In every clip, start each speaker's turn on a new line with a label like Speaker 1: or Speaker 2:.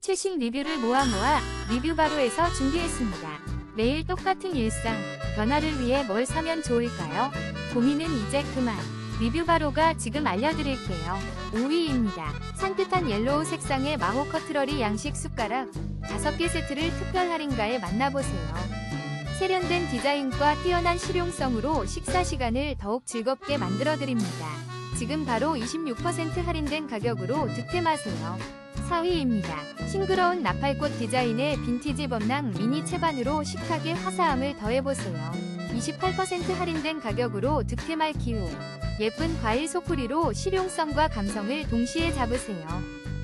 Speaker 1: 최신 리뷰를 모아 모아 리뷰 바로에서 준비했습니다. 매일 똑같은 일상, 변화를 위해 뭘 사면 좋을까요? 고민은 이제 그만. 리뷰 바로가 지금 알려드릴게요. 5위입니다. 산뜻한 옐로우 색상의 마호 커트러리 양식 숟가락 5개 세트를 특별 할인가에 만나보세요. 세련된 디자인과 뛰어난 실용성으로 식사 시간을 더욱 즐겁게 만들어드립니다. 지금 바로 26% 할인된 가격으로 득템하세요. 4위입니다. 싱그러운 나팔꽃 디자인의 빈티지 범랑 미니 채반으로 식탁에 화사함을 더해보세요. 28% 할인된 가격으로 득템할 기후. 예쁜 과일 소쿠리로 실용성과 감성을 동시에 잡으세요.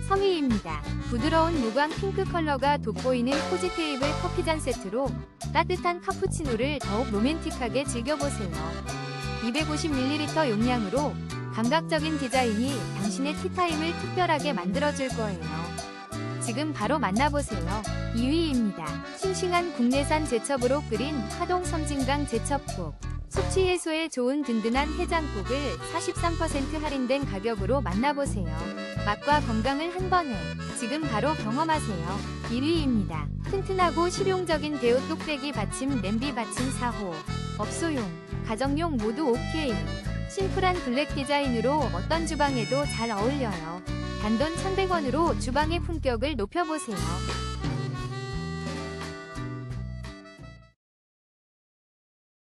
Speaker 1: 3위입니다. 부드러운 무광 핑크 컬러가 돋보이는 코지 테이블 커피잔 세트로 따뜻한 카푸치노를 더욱 로맨틱하게 즐겨보세요. 250ml 용량으로 감각적인 디자인이 당신의 티타임을 특별하게 만들어줄 거예요. 지금 바로 만나보세요. 2위입니다. 싱싱한 국내산 제첩으로 끓인 하동 섬진강 제첩국. 숙취 해소에 좋은 든든한 해장국을 43% 할인된 가격으로 만나보세요. 맛과 건강을 한 번에 지금 바로 경험하세요. 1위입니다. 튼튼하고 실용적인 데오 뚝배기 받침 냄비 받침 4호. 업소용, 가정용 모두 OK. 심플한 블랙 디자인으로 어떤 주방에도 잘 어울려요. 단돈 1100원으로 주방의 품격을 높여보세요.